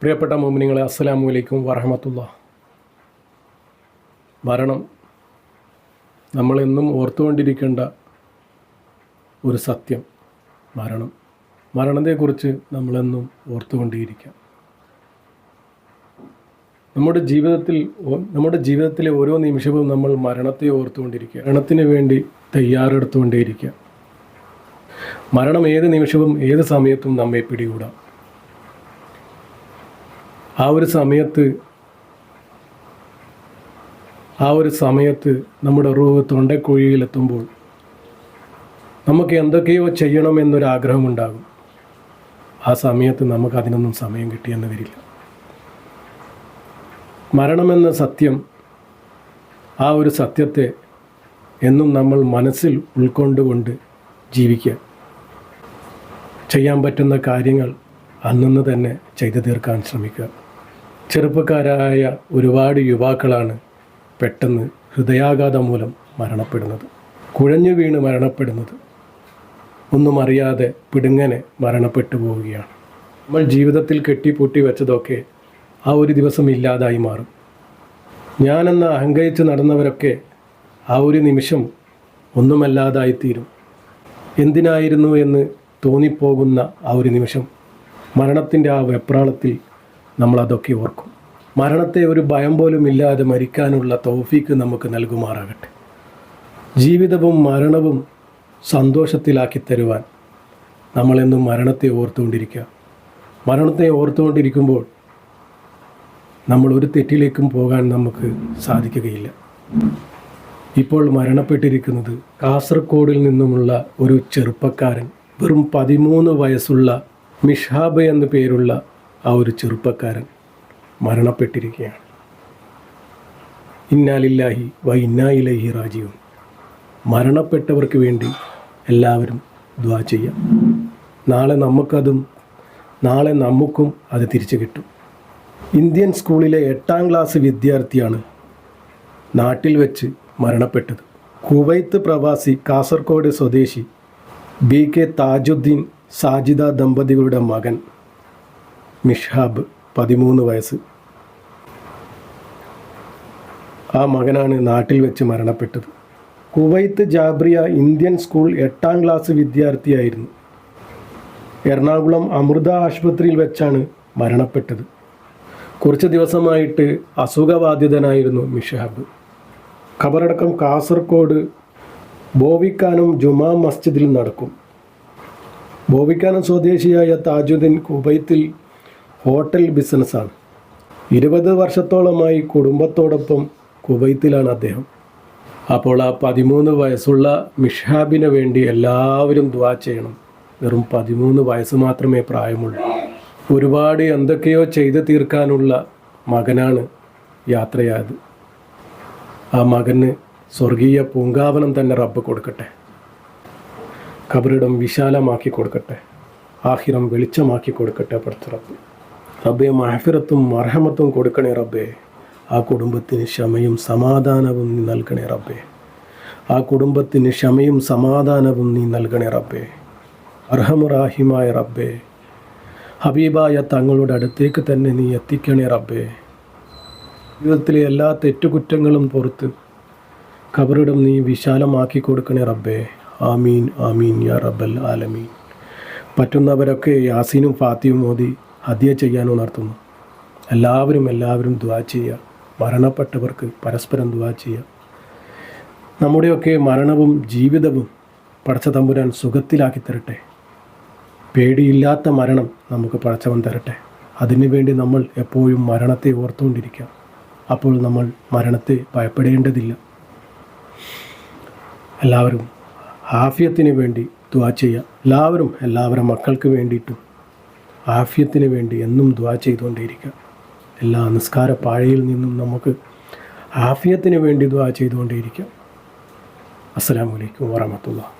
പ്രിയപ്പെട്ട മോമിനിങ്ങളെ അസ്സലാമു അലൈക്കും വറഹമത്തുള്ള. മരണം നമ്മളെന്നും ഓർത്തുകൊണ്ടിരിക്കേണ്ട ഒരു സത്യം മരണം മരണത്തെക്കുറിച്ച് നമ്മളെന്നും ഓർത്തുകൊണ്ടേയിരിക്കാം നമ്മുടെ ജീവിതത്തിൽ നമ്മുടെ ജീവിതത്തിലെ ഓരോ നിമിഷവും നമ്മൾ മരണത്തെ ഓർത്തുകൊണ്ടിരിക്കുക. മരണത്തിന് വേണ്ടി തയ്യാറെടുത്തുകൊണ്ടേയിരിക്കുക. മരണം ഏത് നിമിഷവും ഏത് സമയത്തും നമ്മെ പിടികൂടാം. ആ ഒരു സമയത്ത് ആ ഒരു സമയത്ത് നമ്മുടെ റൂഹ് തൊണ്ടക്കുഴിയിലെത്തുമ്പോൾ നമുക്ക് എന്തൊക്കെയോ ചെയ്യണമെന്നൊരാഗ്രഹമുണ്ടാകും. ആ സമയത്ത് നമുക്ക് അതിനൊന്നും സമയം കിട്ടിയെന്ന് വരില്ല. മരണമെന്ന സത്യം ആ ഒരു സത്യത്തെ എന്നും നമ്മൾ മനസ്സിൽ ഉൾക്കൊണ്ടുകൊണ്ട് ജീവിക്കുക. ചെയ്യാൻ പറ്റുന്ന കാര്യങ്ങൾ അന്നു തന്നെ ചെയ്തു തീർക്കാൻ ശ്രമിക്കുക. ചെറുപ്പക്കാരായ ഒരുപാട് യുവാക്കളാണ് പെട്ടെന്ന് ഹൃദയാഘാതം മൂലം മരണപ്പെടുന്നത്. കുഴഞ്ഞു വീണ് മരണപ്പെടുന്നത്. ഒന്നും അറിയാതെ പിടുങ്ങനെ മരണപ്പെട്ടു പോവുകയാണ്. നമ്മൾ ജീവിതത്തിൽ കെട്ടിപ്പൂട്ടി വെച്ചതൊക്കെ ആ ഒരു ദിവസം ഇല്ലാതായി മാറും. ഞാനെന്ന് അഹങ്കരിച്ച് നടന്നവരൊക്കെ ആ ഒരു നിമിഷം ഒന്നുമല്ലാതായിത്തീരും എന്തിനായിരുന്നു എന്ന് തോന്നിപ്പോകുന്ന ആ ഒരു നിമിഷം മരണത്തിന്റെ ആ വെപ്രാളത്തിൽ നമ്മളതൊക്കെ ഓർക്കും. മരണത്തെ ഒരു ഭയം പോലും ഇല്ലാതെ മരിക്കാനുള്ള തൗഫീക്ക് നമുക്ക് നൽകുമാറാകട്ടെ. ജീവിതവും മരണവും സന്തോഷത്തിലാക്കി തരുവാൻ നമ്മളെന്നും മരണത്തെ ഓർത്തുകൊണ്ടിരിക്കുക. മരണത്തെ ഓർത്തുകൊണ്ടിരിക്കുമ്പോൾ നമ്മൾ ഒരു തെറ്റിലേക്കും പോകാൻ നമുക്ക് സാധിക്കുകയില്ല. ഇപ്പോൾ മരണപ്പെട്ടിരിക്കുന്നത് കാസർഗോഡിൽ നിന്നുമുള്ള ഒരു ചെറുപ്പക്കാരൻ വെറും പതിമൂന്ന് വയസ്സുള്ള മിഷാബ് എന്നു പേരുള്ള ആ ഒരു ചെറുപ്പക്കാരൻ. മരണപ്പെട്ടിരിക്കുകയാണ്. ഇന്നാലില്ലാഹി വ ഇന്നായിലഹി രാജീവും മരണപ്പെട്ടവർക്ക് വേണ്ടി എല്ലാവരും ദ്വാ ചെയ്യാം. നാളെ നമുക്കതും നാളെ നമുക്കും അത് തിരിച്ചു കിട്ടും. ഇന്ത്യൻ സ്കൂളിലെ എട്ടാം ക്ലാസ് വിദ്യാർത്ഥിയാണ് നാട്ടിൽ വെച്ച് മരണപ്പെട്ടത്. കുവൈത്ത് പ്രവാസി കാസർഗോഡ് സ്വദേശി ബി കെ താജുദ്ദീൻ സാജിദ ദമ്പതികളുടെ മകൻ മിഷ്ഹാബ് പതിമൂന്ന് വയസ്സ്. ആ മകനാണ് നാട്ടിൽ വെച്ച് മരണപ്പെട്ടത്. കുവൈത്ത് ജാബ്രിയ ഇന്ത്യൻ സ്കൂൾ എട്ടാം ക്ലാസ് വിദ്യാർത്ഥിയായിരുന്നു. എറണാകുളം അമൃത ആശുപത്രിയിൽ വെച്ചാണ് മരണപ്പെട്ടത്. കുറച്ച് ദിവസമായിട്ട് അസുഖബാധിതനായിരുന്നു മിഷാബ് ഖബറടക്കം കാസർഗോഡ് ബോവിക്കാനം ജുമാ മസ്ജിദിൽ നടക്കും. ബോവിക്കാനം സ്വദേശിയായ താജുദ്ദീൻ കുവൈത്തിൽ ഹോട്ടൽ ബിസിനസ്സാണ്. ഇരുപത് വർഷത്തോളമായി കുടുംബത്തോടൊപ്പം കുവൈത്തിലാണ് അദ്ദേഹം. അപ്പോൾ ആ പതിമൂന്ന് വയസ്സുള്ള മിഷാബിന് വേണ്ടി എല്ലാവരും ദ്വാ ചെയ്യണം. വെറും പതിമൂന്ന് വയസ്സ് മാത്രമേ പ്രായമുള്ളൂ. ഒരുപാട് എന്തൊക്കെയോ ചെയ്തു തീർക്കാനുള്ള മകനാണ് യാത്രയായത്. ആ മകന് സ്വർഗീയ പൂങ്കാവനം തന്നെ റബ്ബ് കൊടുക്കട്ടെ. കബറിടം വിശാലമാക്കി കൊടുക്കട്ടെ. ആഹിരം വെളിച്ചമാക്കി കൊടുക്കട്ടെ പഠിച്ച റബ്ബ് റബ്ബെ മഹഫിറത്തും മർഹമത്തും കൊടുക്കണേ റബ്ബെ. ആ കുടുംബത്തിന് ക്ഷമയും സമാധാനവും നീ നൽകണേ റബ്ബെ. ആ കുടുംബത്തിന് ക്ഷമയും സമാധാനവും നീ നൽകണേ റബ്ബെ. അർഹമുറാഹിമായ റബ്ബെ ഹബീബായ തങ്ങളുടെ അടുത്തേക്ക് തന്നെ നീ എത്തിക്കണേ റബ്ബെ. ജീവിതത്തിലെ എല്ലാ തെറ്റുകുറ്റങ്ങളും പുറത്ത് കബറിടം നീ വിശാലമാക്കി കൊടുക്കണേ റബ്ബെ. ആമീൻ ആമീൻ യാ റബ്ബൽ ആലമീൻ. പറ്റുന്നവരൊക്കെ യാസീനും ഫാത്തിയും മോദി ഹദ്യ ചെയ്യാൻ ഉണർത്തുന്നു. എല്ലാവരും എല്ലാവരും ദ്വാ ചെയ്യുക. മരണപ്പെട്ടവർക്ക് പരസ്പരം ദ്വാ ചെയ്യുക. നമ്മുടെയൊക്കെ മരണവും ജീവിതവും പടച്ച തമ്പുരാൻ സുഖത്തിലാക്കി തരട്ടെ. പേടിയില്ലാത്ത മരണം നമുക്ക് പടച്ചവൻ തരട്ടെ. അതിനുവേണ്ടി നമ്മൾ എപ്പോഴും മരണത്തെ ഓർത്തുകൊണ്ടിരിക്കുക. അപ്പോൾ നമ്മൾ മരണത്തെ ഭയപ്പെടേണ്ടതില്ല. എല്ലാവരും ആഫിയത്തിന് വേണ്ടി ദ്വാ ചെയ്യുക. എല്ലാവരും എല്ലാവരും മക്കൾക്ക് വേണ്ടിയിട്ടും ആഫിയത്തിന് വേണ്ടി എന്നും ദ്വാ ചെയ്തുകൊണ്ടേയിരിക്കുക. എല്ലാ നിസ്കാര പാഴയിൽ നിന്നും നമുക്ക് ആഫ്യത്തിന് വേണ്ടി ദ്വാ ചെയ്തുകൊണ്ടേയിരിക്കുക. അസ്സലാമു അലൈക്കും വറഹമത്തുള്ള